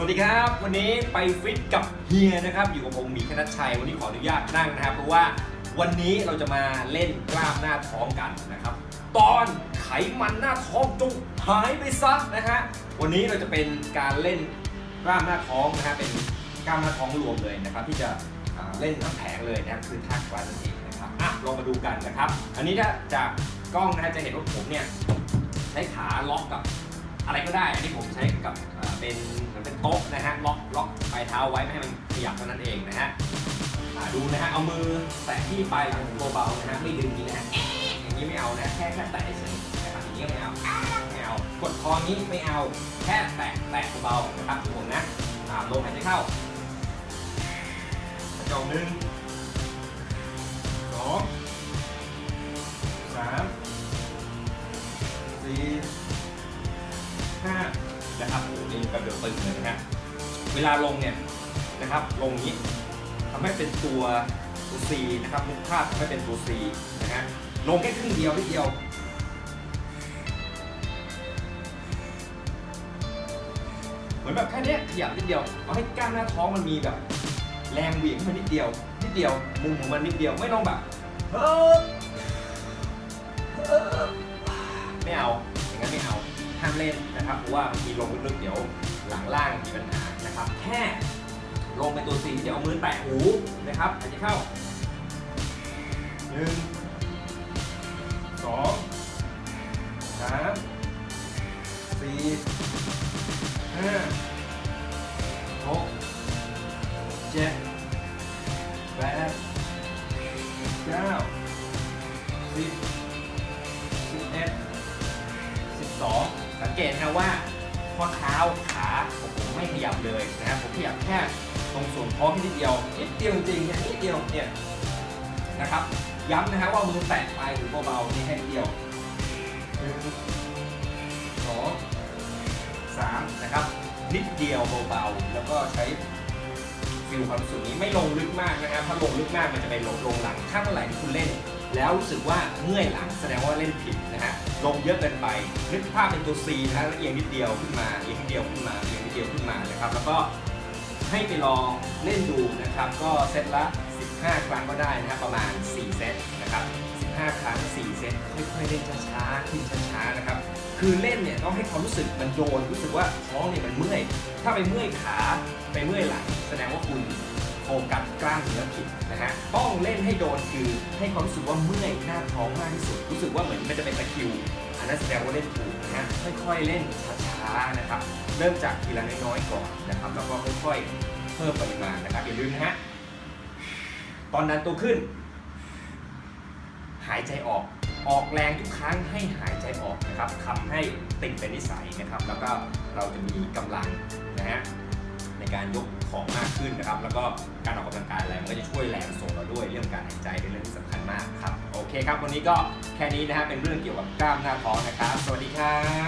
สวัสดีครับ วันนี้ไปฟิตกับเฮียนะครับ อยู่กับผมหมีคณัชชัย วันนี้ขออนุญาตนั่งนะครับ เพราะว่าวันนี้เราจะมาเล่นกล้ามหน้าท้องกันนะครับ ตอนไขมันหน้าท้องจงหายไปซะนะฮะวันนี้เราจะเป็นการเล่นกล้ามหน้าท้องนะฮะเป็นกล้ามหน้าท้องรวมเลยนะครับ ที่จะเล่นทั้งแผงเลยนะครับคือท่ากลางนั่นเองนะครับอะลองมาดูกันนะครับ อันนี้ถ้าจากกล้องนะฮะจะเห็นว่าผมเนี่ยใช้ขาล็อกกับอะไรก็ได้ อันนี้ผมใช้กับ เป็นเหมือนเป็นโต๊ะนะฮะล็อกล็อกปลายเท้าไว้ไม่ให้มันขยับเท่านั้นเองนะฮะอ่าดูนะฮะเอามือแตะที่ปลายหลังเบาๆนะฮะไม่ดึงนี้นะฮะอย่างนี้ไม่เอานะแค่แค่แตะเฉยนะครับอย่างนี้ไม่เอาไม่เอากดคอนี้ไม่เอาแค่แตะแตะเบาๆนะครับทุกคนะอ่าลมหายใจเข้าจงหนึ่งสอง นะครับนี่กระเดือกตึงเลยนะฮะเวลาลงเนี่ยนะครับ ลงนี้ทำให้เป็นตัวตัว C นะครับมุกภาพทำให้เป็นตัว C นะฮะลงแค่ครึ่งเดียวนิดเดียวเหมือนแบบแค่เนี้ยขยับนิดเดียวเอาให้กล้ามหน้าท้องมันมีแบบ แรงเหวี่ยงขึ้นมานิดเดียว นิดเดียวมุมของมันนิดเดียวไม่ต้องแบบเฮ้ออไม่เอา เล่นนะครับเพราะว่าบางทีลงลึกๆเดี๋ยวหลังล่างมีปัญหานะครับ แค่ลงเป็นตัวสีเดี๋ยวเอามือแตะหูนะครับหายใจเข้าหนึ่งสองสามสี่ห้าหกเจ็ดแปดเก้าสิบสิบ เกตนะว่าข้อเท้าขาผมไม่ขยับเลยนะครับผมขยับแค่ตรงส่วนท้องนิดเดียวนิดเดียวจริงๆเนี่ยนิดเดียวเนี่ยนะครับย้ำนะฮะว่ามือแตะไปลายหูเบาๆนี่แค่นิดเดียวหนึ่งสองสามนะครับนิดเดียวเบาๆแล้วก็ใช้ฟิลความรู้สึกนี้ไม่ลงลึกมากนะครับถ้าลงลึกมากมันจะไปลงลงหลังถ้าเมื่อไหร่ที่คุณเล่น แล้วรู้สึกว่าเมื่อยหลังแสดงว่าเล่นผิดนะฮะลงเยอะเกินไปนึกภาพเป็นตัว C นะฮะแล้วเอียงนิดเดียวขึ้นมาเอียงนิดเดียวขึ้นมาเอียงนิดเดียวขึ้นมานะครับแล้วก็ให้ไปลองเล่นดูนะครับก็เซตละ 15 ครั้งก็ได้นะฮะประมาณ 4 เซตนะครับ15 ครั้ง 4 เซตค่อยๆเล่นช้าๆขึ้นช้าๆนะครับคือเล่นเนี่ยต้องให้ความรู้สึกมันโดนรู้สึกว่าท้องเนี่ยมันเมื่อย ถ้าไปเมื่อยขาไปเมื่อยหลังแสดงว่าคุณ ฟกัสกล้ามเนื้อผิดนะฮะต้องเล่นให้โดนคือให้ความรู้สึกว่าเมื่อยหน้าท้องมากที่สุด รู้สึกว่าเหมือนมันจะเป็นตะคิว อันนั้นแสดงว่าเล่นถูกนะฮะค่อยๆเล่นช้าๆนะครับเริ่มจากทีละน้อยๆก่อนนะครับแล้วก็ค่อยๆเพิ่มปริมาณนะครับอย่าลืมนะฮะตอนนั้นตัวขึ้น หายใจออกออกแรงทุกครั้งให้หายใจออกนะครับทำให้ติดเป็นนิสัยนะครับ แล้วก็เราจะมีกำลังนะฮะ การยกของมากขึ้นนะครับ แล้วก็การออกกำลังกายอะไรมันก็จะช่วยแรงส่งเราด้วยเรื่องการหายใจเป็นเรื่องที่สำคัญมากครับ โอเคครับ วันนี้ก็แค่นี้นะฮะเป็นเรื่องเกี่ยวกับกล้ามหน้าท้องนะครับ สวัสดีครับ